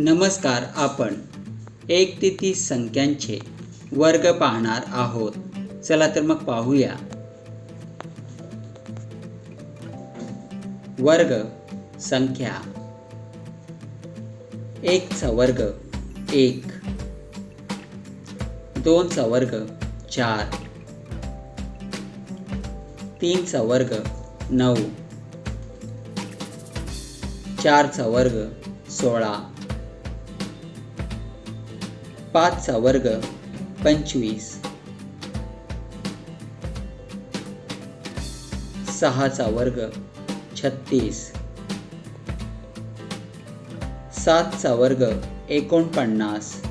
नमस्कार आपण एक ते तीस संख्यांचे वर्ग पाहणार आहोत. चला तर मग पाहूया. वर्ग संख्या. एकचा वर्ग एक. दोनचा वर्ग चार. तीनचा वर्ग नऊ. चारचा वर्ग सोळा. पाचचा वर्ग पंचवीस. सहाचा वर्ग छत्तीस. सातचा वर्ग एकोणपन्नास.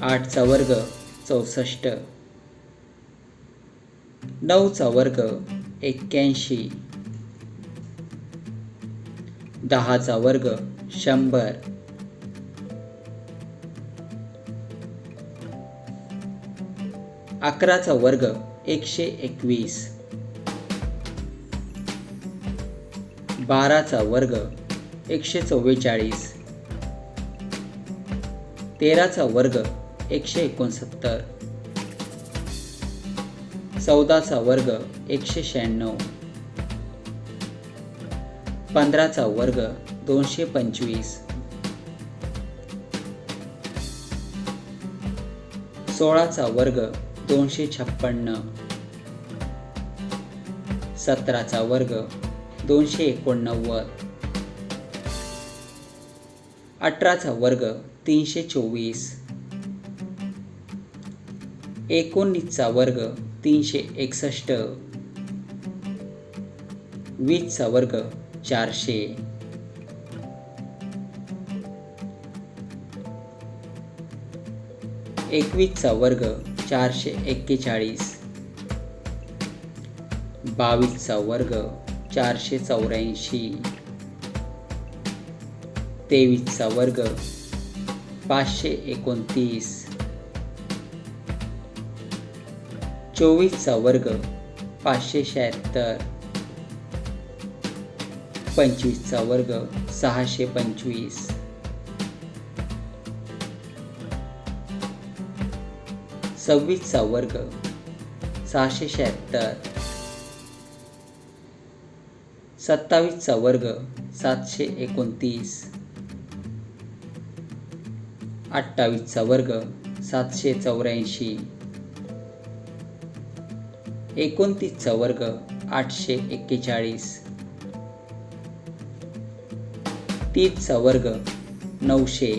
आठचा वर्ग चौसष्ट. नऊचा वर्ग एक्क्याऐंशी. दहाचा वर्ग शंभर. अकराचा वर्ग एकशे एकवीस. बाराचा वर्ग एकशे चव्वेचाळीस. तेराचा वर्ग एकशे एकोणसत्तर. चौदाचा वर्ग एकशे शहाण्णव. पंधराचा वर्ग दोनशे पंचवीस. सोळाचा वर्ग दोनशे छप्पन्न. सतराचा वर्ग दोनशे एकोणनव्वद. अठराचा वर्ग तीनशे चोवीस. एकोणीसचा वर्ग तीनशे एकसष्ट. वीसचा वर्ग चारशे. एकवीसचा वर्ग चारशे एक्केचाळीस. बावीसचा वर्ग चारशे चौऱ्याऐंशी. तेवीसचा वर्ग पाचशे एकोणतीस. चोवीसचा वर्ग पाचशे शहात्तर. पंचवीसचा वर्ग सहाशे पंचवीस. सव्वीसचा वर्ग सहाशे शहात्तर सत्तावीसचा वर्ग सातशे एकोणतीस अठ्ठावीसचा वर्ग सातशे चौऱ्याऐंशी एकोणतीसचा वर्ग आठशे एक्केचाळीस तीसचा वर्ग नऊशे